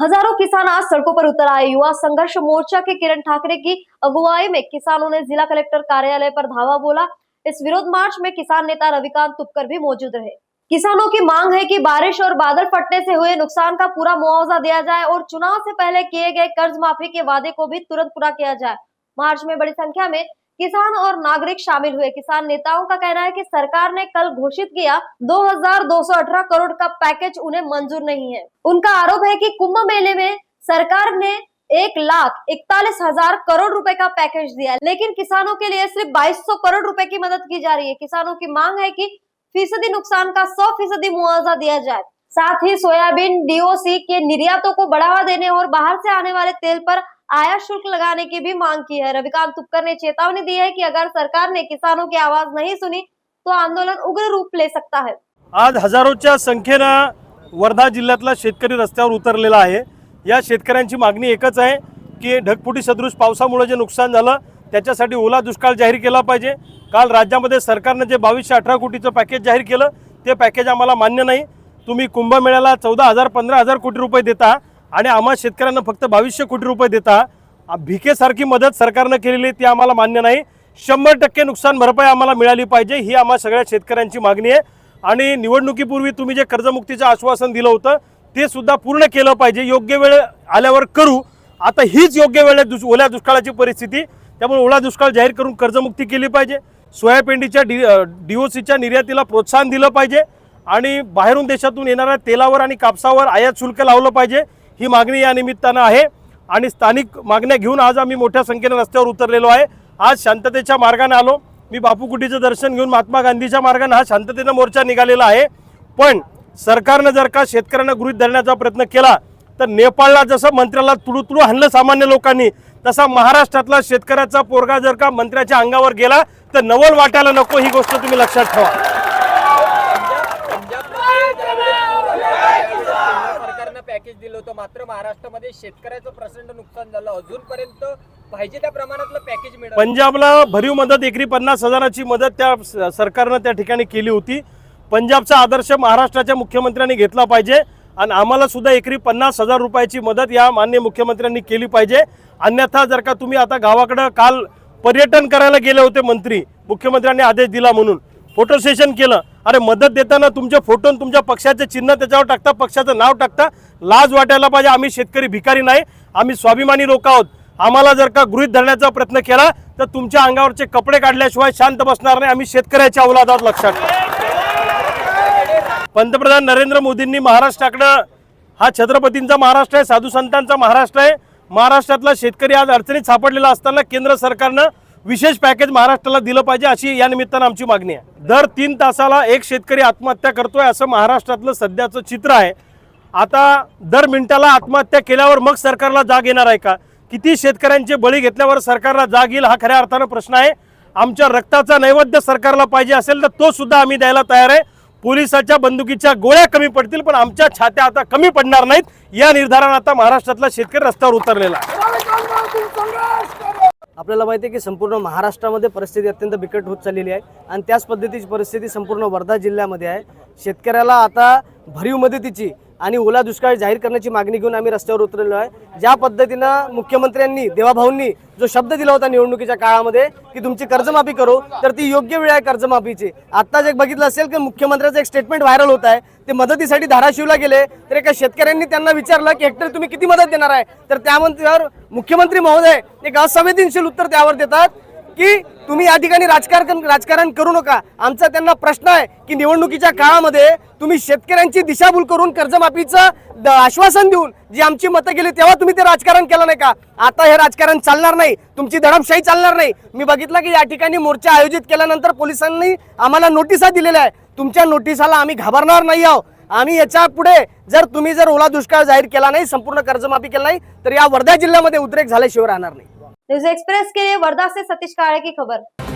हज़ारों किसान आज सड़कों पर उतर आए। युवा संघर्ष मोर्चा के किरण ठाकरे की अगुवाई में किसानों ने जिला कलेक्टर कार्यालय पर धावा बोला। इस विरोध मार्च में किसान नेता रविकांत तुपकर भी मौजूद रहे। किसानों की मांग है कि बारिश और बादल फटने से हुए नुकसान का पूरा मुआवजा दिया जाए और चुनाव से पहले किए गए कर्ज माफ़ी के वादे को भी तुरंत पूरा किया जाए। मार्च में बड़ी संख्या में किसान और नागरिक शामिल हुए। किसान नेताओं का कहना है कि सरकार ने कल घोषित किया 2218 करोड़ का पैकेज उन्हें मंजूर नहीं है। उनका आरोप है कि कुंभ मेले में सरकार ने एक लाख इकतालीस हज़ार करोड़ रुपए का पैकेज दिया लेकिन किसानों के लिए सिर्फ़ 2200 करोड़ रुपए की मदद की जा रही है। किसानों की मांग है कि फ़ीसदी नुकसान का 100 फ़ीसदी मुआवजा दिया जाए। साथ ही सोयाबीन डीओसी के निर्यातों को बढ़ावा देने और बाहर से आने वाले तेल पर आयात शुल्क लगाने की भी मांग की है। रविकांत तुपकर ने चेतावनी दी है कि अगर सरकार ने किसानों की आवाज नहीं सुनी तो आंदोलन उग्र रूप ले सकता है। आज हजारोच्या संख्येनं वर्धा जिल्ह्यातला शेतकरी रस्त्यावर उतरलेला आहे. या शेतकऱ्यांची मागणी एकच आहे की ढगफुटी सदृश पावसामुळे जे नुकसान झालं त्याच्यासाठी ओला दुष्काळ जाहीर केला पाहिजे. काल राज्यामध्ये सरकारनं जे बावीसशे अठरा कोटीचं पॅकेज जाहीर केलं ते पॅकेज आम्हाला मान्य नाही. तुम्ही कुंभमेळ्याला चौदा हजार पंधरा हजार कोटी रुपये देता. आणि आम्हा शेतकऱ्यांना फक्त बावीसशे कोटी रुपये देता. भिकेसारखी मदत सरकारनं केलेली ती आम्हाला मान्य नाही. शंभर टक्के नुकसान भरपाई आम्हाला मिळाली पाहिजे ही आम्हा सगळ्या शेतकऱ्यांची मागणी आहे. आणि निवडणुकीपूर्वी तुम्ही जे कर्जमुक्तीचं आश्वासन दिलं होतं ते सुद्धा पूर्ण केलं पाहिजे. योग्य वेळ आल्यावर करू. आता हीच योग्य वेळ आहे दुस ओल्या दुष्काळाची परिस्थिती. त्यामुळे ओला दुष्काळ जाहीर करून कर्जमुक्ती केली पाहिजे. सोयापेंडीच्या डी डी ओ सीच्या निर्यातीला प्रोत्साहन दिलं पाहिजे. आणि बाहेरून देशातून येणाऱ्या तेलावर आणि कापसावर आयात शुल्क लावलं पाहिजे. ही मागणी या निमित्तानं आहे. आणि स्थानिक मागण्या घेऊन आज आम्ही मोठ्या संख्येनं रस्त्यावर उतरलेलो आहे. आज शांततेच्या मार्गाने आलो. मी बापूकुटीचं दर्शन घेऊन महात्मा गांधीच्या मार्गाने हा शांततेनं मोर्चा निघालेला आहे. पण सरकारनं जर का शेतकऱ्यांना गृहित धरण्याचा प्रयत्न केला तर नेपाळला जसं मंत्र्याला तुडू तुडू हाणलं सामान्य लोकांनी तसा महाराष्ट्रातला शेतकऱ्याचा पोरगा जर का मंत्र्याच्या अंगावर गेला तर नवल वाटायला नको ही गोष्ट तुम्ही लक्षात ठेवा. पॅकेज दिलं होतं. मात्र महाराष्ट्रामध्ये शेतकऱ्याचं प्रचंड नुकसान झालं. अजूनपर्यंत पाहिजे त्या प्रमाणातलं पॅकेज मिळालं. पंजाबला भरीव मदत एकरी पन्नास हजाराची मदत त्या सरकारनं त्या ठिकाणी केली होती. पंजाबचा आदर्श महाराष्ट्राच्या मुख्यमंत्र्यांनी घेतला पाहिजे आणि आम्हाला सुद्धा एकरी पन्नास हजार रुपयाची मदत या मान्य मुख्यमंत्र्यांनी केली पाहिजे. अन्यथा जर का तुम्ही आता गावाकडं काल पर्यटन करायला गेले होते मंत्री मुख्यमंत्र्यांनी आदेश दिला म्हणून फोटो सेशन केलं. अरे मदत देताना तुमचे फोटो तुमच्या पक्षाचे चिन्ह त्याच्यावर टाकता पक्षाचं नाव टाकता लाज वाटायला पाहिजे. आम्ही शेतकरी भिकारी नाही आम्ही स्वाभिमानी लोक आहोत. आम्हाला जर का गृहीत धरण्याचा प्रयत्न केला तर तुमच्या अंगावरचे कपडे काढल्याशिवाय शांत बसणार नाही. आम्ही शेतकऱ्याच्या अवलादात लक्षात ठेवा. पंतप्रधान नरेंद्र मोदींनी महाराष्ट्राकडं हा छत्रपतींचा महाराष्ट्र आहे साधू संतांचा महाराष्ट्र आहे. महाराष्ट्रातला शेतकरी आज अडचणीत सापडलेला असताना केंद्र सरकारनं विशेष पॅकेज महाराष्ट्राला दिलं पाहिजे अशी या निमित्तानं आमची मागणी आहे. दर तीन तासाला एक शेतकरी आत्महत्या करतोय असं महाराष्ट्रातलं सध्याचं चित्र आहे. आता दर मिनिटाला आत्महत्या केल्यावर मग सरकारला जाग येणार आहे का? किती शेतकऱ्यांचे बळी घेतल्यावर सरकारला जाग येईल हा खऱ्या अर्थानं प्रश्न आहे. आमच्या रक्ताचा नैवेद्य सरकारला पाहिजे असेल तर तो सुद्धा आम्ही द्यायला तयार आहे. पोलिसाच्या बंदुकीच्या गोळ्या कमी पडतील पण आमच्या छात्या आता कमी पडणार नाहीत. या निर्धारानं आता महाराष्ट्रातला शेतकरी रस्त्यावर उतरलेला आहे. आपल्याला माहिती आहे की संपूर्ण महाराष्ट्रामध्ये परिस्थिती अत्यंत बिकट होत चाललेली आहे आणि त्याच पद्धतीची परिस्थिती संपूर्ण वर्धा जिल्ह्यामध्ये आहे. शेतकऱ्याला आता भरीव मदतीची आणि ओला दुष्काळ जाहीर करण्याची मागणी घेऊन आम्ही रस्त्यावर उतरलेलो आहे. ज्या पद्धतीनं मुख्यमंत्र्यांनी देवाभाऊंनी जो शब्द दिला होता निवडणुकीच्या काळामध्ये की तुमची कर्जमाफी करू तर ती योग्य वेळ आहे कर्जमाफीची. आत्ताच एक बघितलं असेल की मुख्यमंत्र्याचं एक स्टेटमेंट व्हायरल होत आहे ते मदतीसाठी धाराशिवला गेले तर एका शेतकऱ्यांनी त्यांना विचारलं की हेक्टर तुम्ही किती मदत देणार आहे? तर त्यावर मुख्यमंत्री महोदय एक असंवेदनशील उत्तर त्यावर देतात की तुम्ही या ठिकाणी राजकारण राजकारण करू नका. आमचा त्यांना प्रश्न आहे की निवडणुकीच्या काळामध्ये तुम्ही शेतकऱ्यांची दिशाभूल करून कर्जमाफीचं द- आश्वासन देऊन जी आमची मतं गेली तेव्हा तुम्ही ते राजकारण केलं नाही का? आता हे राजकारण चालणार नाही. तुमची दडपशाही चालणार नाही. मी बघितलं की या ठिकाणी मोर्चा आयोजित केल्यानंतर पोलिसांनी आम्हाला नोटिसा दिलेल्या आहे तुमच्या नोटिसाला आम्ही घाबरणार नाही आहोत. आम्ही याच्यापुढे जर तुम्ही जर ओला दुष्काळ जाहीर केला नाही संपूर्ण कर्जमाफी केला नाही तर या वर्धा जिल्ह्यामध्ये उद्रेक झाल्याशिवाय राहणार नाही. न्यूज एक्सप्रेस के लिए वर्धा से सतीश काळे की खबर।